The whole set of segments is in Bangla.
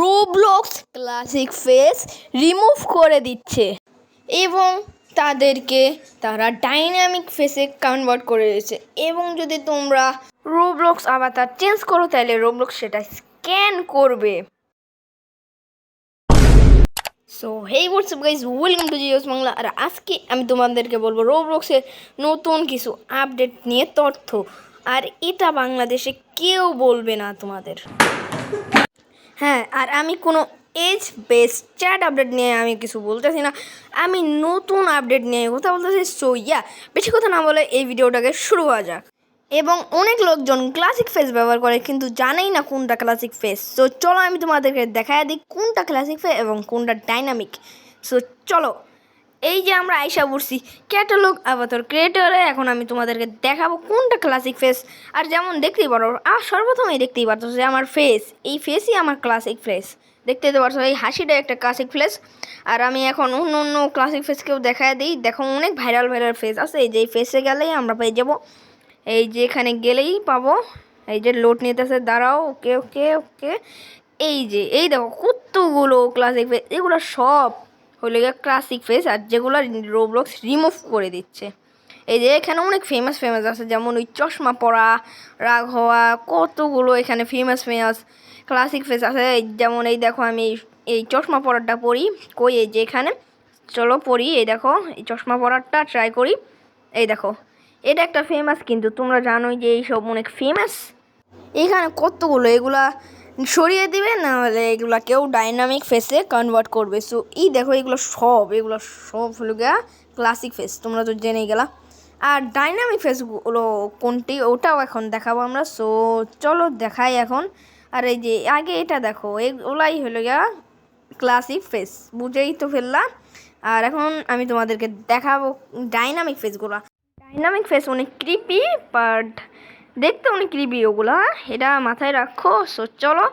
রোবলক্স ক্লাসিক ফেস রিমুভ করে দিচ্ছে। এবং তাদেরকে তারা ডাইনামিক ফেসে কনভার্ট করে দিচ্ছে এবং যদি তোমরা রোবলক্স আবার চেঞ্জ করো, তাহলে রোবলক্স সেটা স্ক্যান করবে। So hey WhatsApp guys welcome to জিওস Bangla আর আজকে আমি তোমাদেরকে বলব রোবলক্সের নতুন কিছু আপডেট নিয়ে তথ্য। আর এটা বাংলাদেশে কেউ বলবে না তোমাদের। হ্যাঁ আর আমি কোনো এজ বেস চ্যাট আপডেট নিয়ে আমি কিছু বলতেছি না। আমি নতুন আপডেট নিয়ে কথা বলতেছি সো ইয়া বেশি কথা না বলে এই ভিডিওটাকে শুরু করা যাক। এবং অনেক লোকজন ক্লাসিক ফেস ব্যবহার করে, কিন্তু জানেই না কোনটা ক্লাসিক ফেস সো চলো আমি তোমাদেরকে দেখায় দিই কোনটা ক্লাসিক ফেস এবং কোনটা ডাইনামিক সো চলো। এই যে আমরা আইসা পড়ছি ক্যাটালগ আবাতর ক্রিয়েটরে এখন আমি তোমাদেরকে দেখাবো কোনটা ক্লাসিক ফেস আর যেমন দেখতেই পারো, আর সর্বপ্রথমেই দেখতেই পারতো যে আমার ফেস এই ফেসই আমার ক্লাসিক ফেস দেখতে তো পারছ, এই হাসিটা একটা ক্লাসিক ফেস আর আমি এখন অন্য অন্য ক্লাসিক ফেসকেও দেখায় দিই। দেখো, অনেক ভাইরাল ভাইরাল ফেস আছে। এই যে এই ফেসে গেলেই আমরা পেয়ে যাব। এই যে এখানে গেলেই পাবো। এই যে লোড নিতেছে, দাঁড়াও ওকে ওকে ওকে এই যে, এই দেখো, কতগুলো ক্লাসিক ফেস এগুলো সব হলো গিয়ে ক্লাসিক ফেস আর যেগুলো রোবলক্স রিমুভ করে দিচ্ছে। এই যে এখানে অনেক ফেমাস ফেমাস আছে, যেমন ওই চশমা পরা, রাগ হওয়া, কতগুলো এখানে ফেমাস ফেমাস ক্লাসিক ফেস আছে। যেমন এই দেখো আমি এই- এই চশমা পরাটা পরি, কই এই যে এখানে, চলো পরি, এই দেখো, এই চশমা পরাটা ট্রাই করি। এই দেখো, এটা একটা ফেমাস কিন্তু তোমরা জানোই যে এইসব অনেক ফেমাস এখানে কতগুলো, এগুলা সরিয়ে দিবে না হলে এগুলা কেউ ডাইনামিক ফেসে কনভার্ট করবে। সো এই দেখো এগুলো সব এগুলো সব হলো গিয়া ক্লাসিক ফেস তোমরা তো জেনেই গেলা। আর ডাইনামিক ফেসগুলো কোনটি, ওটাও এখন দেখাবো আমরা। সো চলো দেখাই এখন। আর এই যে, আগে এটা দেখো, এগুলাই হলো গিয়া ক্লাসিক ফেস বুঝেই তো ফেললাম। আর এখন আমি তোমাদেরকে দেখাবো ডাইনামিক ফেসগুলো ডাইনামিক ফেস অনেক ক্রিপি বাট দেখতে অনেক রিবি ওগুলা। এটা মাথায় রাখো, সো চলো।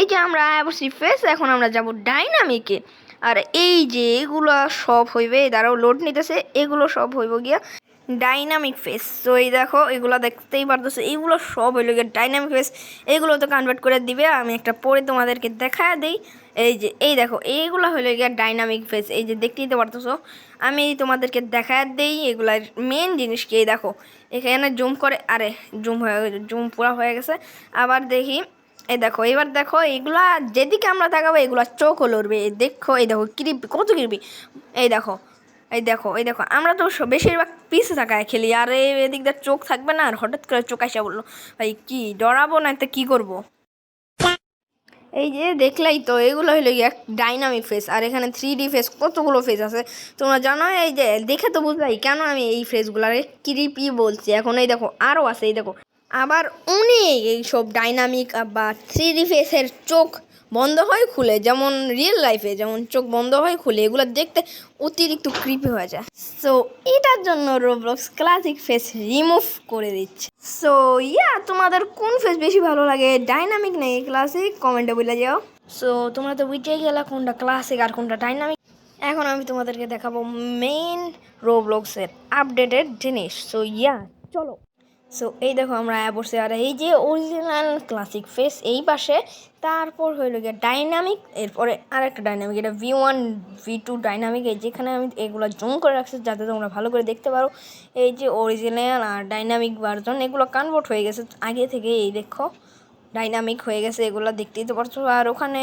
এই যে আমরা অবশ্যই ফেস এখন আমরা যাব ডাইনামিকে আর এই যে এগুলো সব হইবে, দাঁড়াও লোড নিতেছে, এগুলো সব হইব গিয়া ডাইনামিক ফেস। তো এই দেখো, এগুলো দেখতেই পারতেছো, এইগুলো সব হইল গিয়ে ডাইনামিক ফেস। এইগুলো তো কনভার্ট করে দিবে, আমি একটা পরে তোমাদেরকে দেখা দিই। এই যে, এই দেখো, এইগুলো হইল গিয়ে ডাইনামিক ফেস, এই যে দেখতেই তো পারতেছো। আমি তোমাদেরকে দেখা দিই এগুলার মেন জিনিস কি, এই দেখো, এখানে জুম করে, আরে জুম হয়ে গেছে জুম পুরা হয়ে গেছে। আবার দেখি, এই দেখো, এবার দেখো, এগুলা যেদিকে আমরা তাকাবো, এগুলা চোখ লড়বে দেখো, এই দেখো কিরিপি কত কিরিপি এই দেখো এই দেখো এই দেখো, আমরা তো বেশিরভাগ পিছে থাকায় খেলি, আর এদিক দিয়ে চোখ থাকবে না, আর হঠাৎ করে চোখ আসা বলল, ভাই, কি ডরাবো না তো কী করব? এই যে দেখলাই তো, এগুলো হলো গিয়ে ডাইনামিক ফেস আর এখানে থ্রি ডি ফেস কতগুলো ফেস আছে, তোমরা জানো? এই যে, দেখে তো বুঝলাই কেন আমি এই ফেসগুলারে কিরিপি বলছি, এখন এই দেখো আরও আছে, এই দেখো। আবার অনেক এইসব ডাইনামিক বা থ্রি ডি ফেসের চোখ বন্ধ হয়, খুলে। যেমন রিয়েল লাইফে যেমন চোখ বন্ধ হয়, খুলে। এগুলো দেখতে অতিরিক্ত ক্রিপি হয়ে যায়। সো এটার জন্য রোবলক্স ক্লাসিক ফেস রিমুভ করে দিচ্ছে। সো ইয়া তোমাদের কোন ফেস বেশি ভালো লাগে? ডাইনামিক নাকি ক্লাসিক কমেন্টে বলে যাও। সো তোমরা তো বুঝেই গেলা কোনটা ক্লাসিক আর কোনটা ডাইনামিক এখন আমি তোমাদেরকে দেখাবো মেইন রোবলক্সের আপডেটেড জিনিস। সো ইয়া চলো। সো এই দেখো আমরা আয়া পড়ছি আর এই যে অরিজিনাল ক্লাসিক ফেস এই পাশে, তারপর হইল গিয়ে ডাইনামিক এরপরে আরেকটা ডাইনামিক এটা V one V two dynamic এই যেখানে আমি এগুলো জুম করে রাখছি যাতে তোমরা ভালো করে দেখতে পারো। এই যে অরিজিনাল আর ডাইনামিক ভার্জন এগুলো কনভার্ট হয়ে গেছে। আগে থেকে এই দেখো ডাইনামিক হয়ে গেছে, এগুলো দেখতেই তো পারছ। আর ওখানে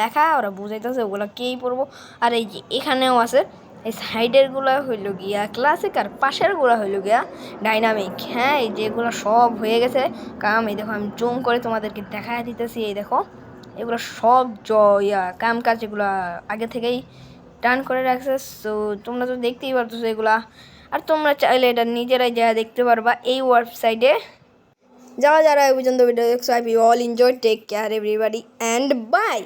লেখা, ওরা বুঝাইতেছে ওগুলো কেই পড়ব। আর এই যে এখানেও আছে এই সাইডেরগুলা হইল গিয়া ক্লাসিক আর পাশেরগুলা হইল গিয়া ডাইনামিক হ্যাঁ এই যেগুলো সব হয়ে গেছে। কাম, এই দেখো, আমি জুম করে তোমাদেরকে দেখা দিতেছি, এই দেখো। এগুলো সব জ ইয়া কাম কাজ এগুলো আগে থেকেই টান করে রাখছে। সো তোমরা তো দেখতেই পারতেছো এগুলা, আর তোমরা চাইলে এটা নিজেরাই যা দেখতে পারবা এই ওয়েবসাইটে যারা যারা এই পর্যন্ত ভিডিও দেখছ I be all enjoy take care everybody and bye